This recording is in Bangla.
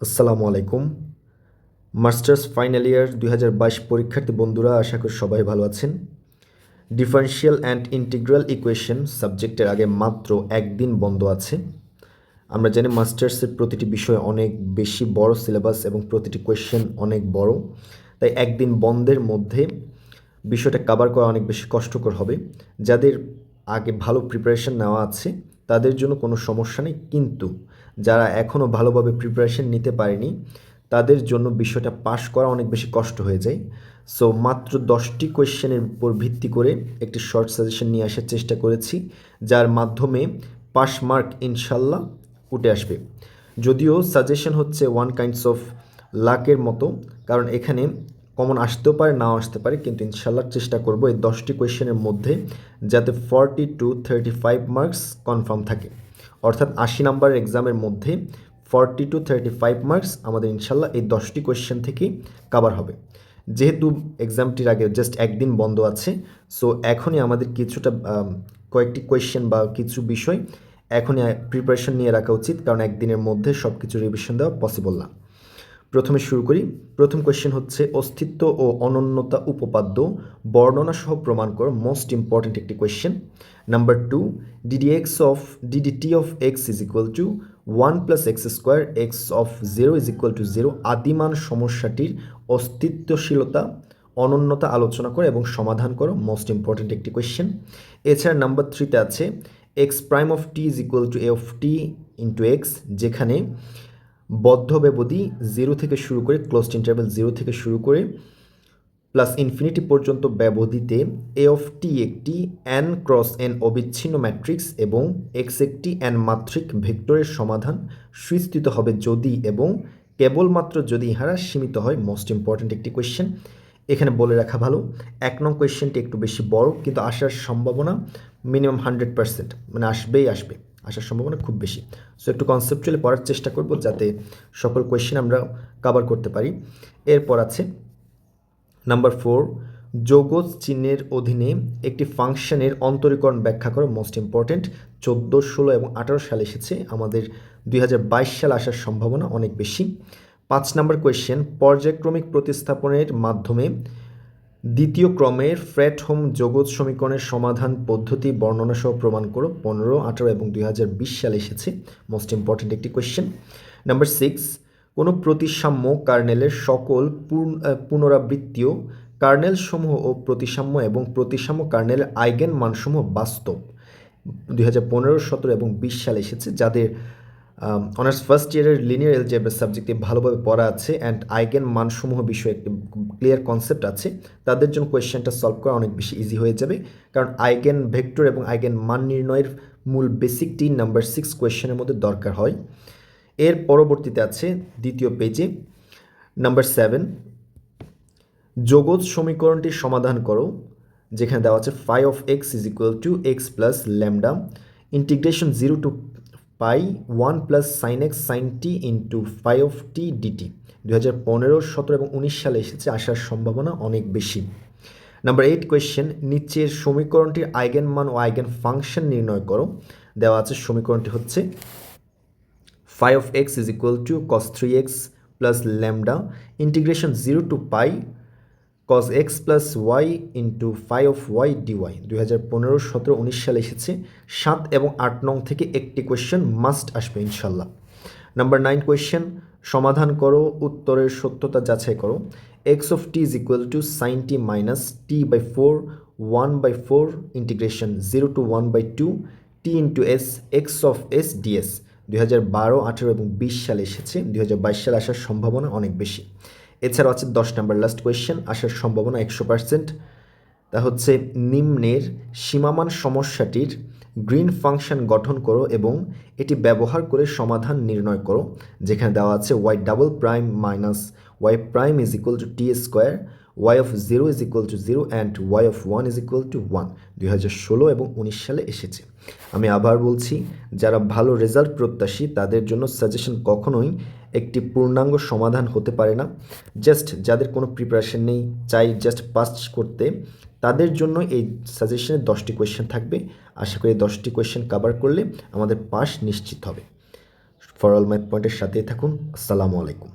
আসসালামু আলাইকুম। মাস্টার্স ফাইনাল ইয়ার দুই হাজার বাইশ পরীক্ষার্থী বন্ধুরা, আশা করি সবাই ভালো আছেন। ডিফারেন্সিয়াল অ্যান্ড ইন্টিগ্রাল ইকুয়েশন সাবজেক্টের আগে মাত্র একদিন বন্ধ আছে। আমরা জানি মাস্টার্সের প্রতিটি বিষয় অনেক বেশি বড় সিলেবাস এবং প্রতিটি কোয়েশ্চেন অনেক বড়। তাই একদিন বন্ধের মধ্যে বিষয়টা কাভার করা অনেক বেশি কষ্টকর হবে। যাদের আগে ভালো প্রিপারেশন নেওয়া আছে তাদের জন্য কোনো সমস্যা নেই। কিন্তু যারা এখনও ভালোভাবে প্রিপারেশন নিতে পারেনি, তাদের জন্য বিষয়টা পাশ করা অনেক বেশি কষ্ট হয়ে যায়। সো মাত্র দশটি কোয়েশ্চেনের উপর ভিত্তি করে একটি শর্ট সাজেশন নিয়ে আসার চেষ্টা করেছি, যার মাধ্যমে পাস মার্ক ইনশাল্লাহ উঠে আসবে। যদিও সাজেশন হচ্ছে ওয়ান কাইন্ডস অফ লাকের মতো, কারণ এখানে কমন আসতেও পারে, নাও আসতে পারে, কিন্তু ইনশাল্লাহ চেষ্টা করব এই দশটি কোয়েশ্চেনের মধ্যে যাতে forty two thirty five marks confirm থাকে। অর্থাৎ আশি নাম্বার এক্সামের মধ্যে forty two thirty five marks আমাদের ইনশাল্লাহ এই দশটি কোয়েশ্চেন থেকেই কাভার হবে। যেহেতু এক্সামটির আগে জাস্ট একদিন বন্ধ আছে সো এখনই আমাদের কিছুটা কয়েকটি কোয়েশ্চেন বা কিছু বিষয় এখনই প্রিপারেশন নিয়ে রাখা উচিত, কারণ একদিনের মধ্যে সব কিছু রিভিশন দেওয়া পসিবল না। প্রথমে শুরু করি। প্রথম কোয়েশ্চেন হচ্ছে, অস্তিত্ব ও অনন্যতা উপপাদ্য বর্ণনা সহ প্রমাণ করো। মোস্ট ইম্পর্ট্যান্ট একটি question number two d d x of d d t of x is equal to one plus x square x of zero is equal to zero আদিমান সমস্যাটির অস্তিত্বশীলতা, অনন্যতা আলোচনা করো এবং সমাধান করো। মোস্ট ইম্পর্ট্যান্ট একটি কোয়েশ্চেন এছাড়া নাম্বার থ্রিতে আছে x prime of t is equal to a of t into x যেখানে বদ্ধ ব্যবধি জিরো থেকে শুরু করে ক্লোজড ইন্টারভেল জিরো থেকে শুরু করে প্লাস ইনফিনিটি পর্যন্ত ব্যবধিতে এ অফ টি একটি অ্যান ক্রস এন অবিচ্ছিন্ন ম্যাট্রিক্স এবং এক্স একটি অ্যান মাত্রিক ভেক্টরের সমাধান সুস্থিত হবে যদি এবং কেবলমাত্র যদি ইহারা সীমিত হয় মোস্ট ইম্পর্ট্যান্ট একটি কোয়েশ্চেন এখানে বলে রাখা ভালো, এক নং কোয়েশ্চেনটি একটু বেশি বড়, কিন্তু আসার সম্ভাবনা মিনিমাম হান্ড্রেড পার্সেন্ট মানে আসবেই আসবে। আসার সম্ভাবনা খুব বেশি। সো একটু কনসেপচুয়ালি পড়ার চেষ্টা করব যাতে সকল কোয়েশ্চেন আমরা কভার করতে পারি। এরপর আছে নাম্বার ফোর যৌগজ চিহ্নের অধীনে একটি ফাংশনের অন্তরীকরণ ব্যাখ্যা করো মোস্ট ইম্পর্ট্যান্ট চোদ্দ, ষোলো এবং আঠারো সালে এসেছে। আমাদের দুই হাজার বাইশ সাল আসার সম্ভাবনা অনেক বেশি। পাঁচ নাম্বার কোয়েশ্চেন পর্যায়ক্রমিক প্রতিস্থাপনের মাধ্যমে দ্বিতীয় ক্রমের ফ্র্যাট হোম যৌগজ সমীকরণের সমাধান পদ্ধতি বর্ণনা সহ প্রমাণ করো। পনেরো, আঠারো এবং দুই হাজার বিশ সালে এসেছে। মোস্ট ইম্পর্ট্যান্ট একটি কোয়েশ্চেন নাম্বার সিক্স কোনো প্রতিসাম্য কার্নেলের সকল পুনরাবৃত্তীয় কার্নেল সমূহ ও প্রতিসাম্য এবং প্রতিসাম্য কার্নেলের আইগেন মানসমূহ বাস্তব। দুই হাজার পনেরো, সতেরো এবং বিশ সালে এসেছে। যাদের অনার্স ফার্স্ট ইয়ারের লিনিয়ার এলজেব্রা সাবজেক্টে ভালোভাবে পড়া আছে অ্যান্ড আইগেন মানসমূহ বিষয়ে একটি ক্লিয়ার কনসেপ্ট আছে। তাদের জন্য কোয়েশ্চেনটা সলভ করা অনেক বেশি ইজি হয়ে যাবে। কারণ আইগেন ভেক্টর এবং আইগেন মান নির্ণয়ের মূল বেসিক তিন নাম্বার সিক্স কোয়েশ্চেনের মধ্যে দরকার হয়। এর পরবর্তীতে আছে দ্বিতীয় পেজে নাম্বার সেভেন যোগজ সমীকরণটির সমাধান করো, যেখানে দেওয়া আছে five of x is equal to x plus lambda integration zero to pi one plus sine x sine t into phi of t d t দু হাজার পনেরো, সতেরো এবং উনিশ সালে এসেছে, আসার সম্ভাবনা অনেক বেশি। নাম্বার এইট কোয়েশ্চেন, নিচের সমীকরণটির আইগেন মান ও আইগেন ফাংশন নির্ণয় করো। দেওয়া আছে সমীকরণটি হচ্ছে phi x is equal to to cos 3x plus lambda integration 0 to pi cos x plus y into phi of y dy দুই হাজার পনেরো, সতেরো, উনিশ সালে এসেছে। সাত এবং আট নং থেকে একটি কোয়েশ্চেন মাস্ট আসবে ইনশাল্লাহ। নাম্বার নাইন কোয়েশ্চেন সমাধান করো, উত্তরের সত্যতা যাচাই করো। X of t is equal to sine t minus t by four one by four integration zero to one by two t into s x of s d s দুই হাজার বারো, আঠেরো এবং বিশ সালে এসেছে। দুই হাজার বাইশ সালে আসার সম্ভাবনা অনেক বেশি। এছাড়াও আছে দশ নাম্বার লাস্ট কোয়েশ্চেন আসার সম্ভাবনা একশো পার্সেন্ট তা হচ্ছে নিম্নের সীমামান সমস্যাটির গ্রিন ফাংশন গঠন করো এবং এটি ব্যবহার করে সমাধান নির্ণয় করো। যেখানে দেওয়া আছে y double prime minus y prime is equal to t square y of zero is equal to zero and y of one is equal to one দুই হাজার ষোলো এবং উনিশ সালে এসেছে। আমি আবার বলছি, যারা ভালো রেজাল্ট প্রত্যাশী, তাদের জন্য সাজেশন কখনোই একটি পূর্ণাঙ্গ সমাধান হতে পারে না। জাস্ট যাদের কোনো প্রিপারেশন নেই, চাই জাস্ট পাস করতে, তাদের জন্য এই সাজেশনে দশটি কোয়েশ্চেন থাকবে। আশা করি দশটি কোয়েশ্চেন কভার করলে আমাদের পাস নিশ্চিত হবে। ফর অল ম্যাথ পয়েন্টের সাথেই থাকুন। আসসালামু আলাইকুম।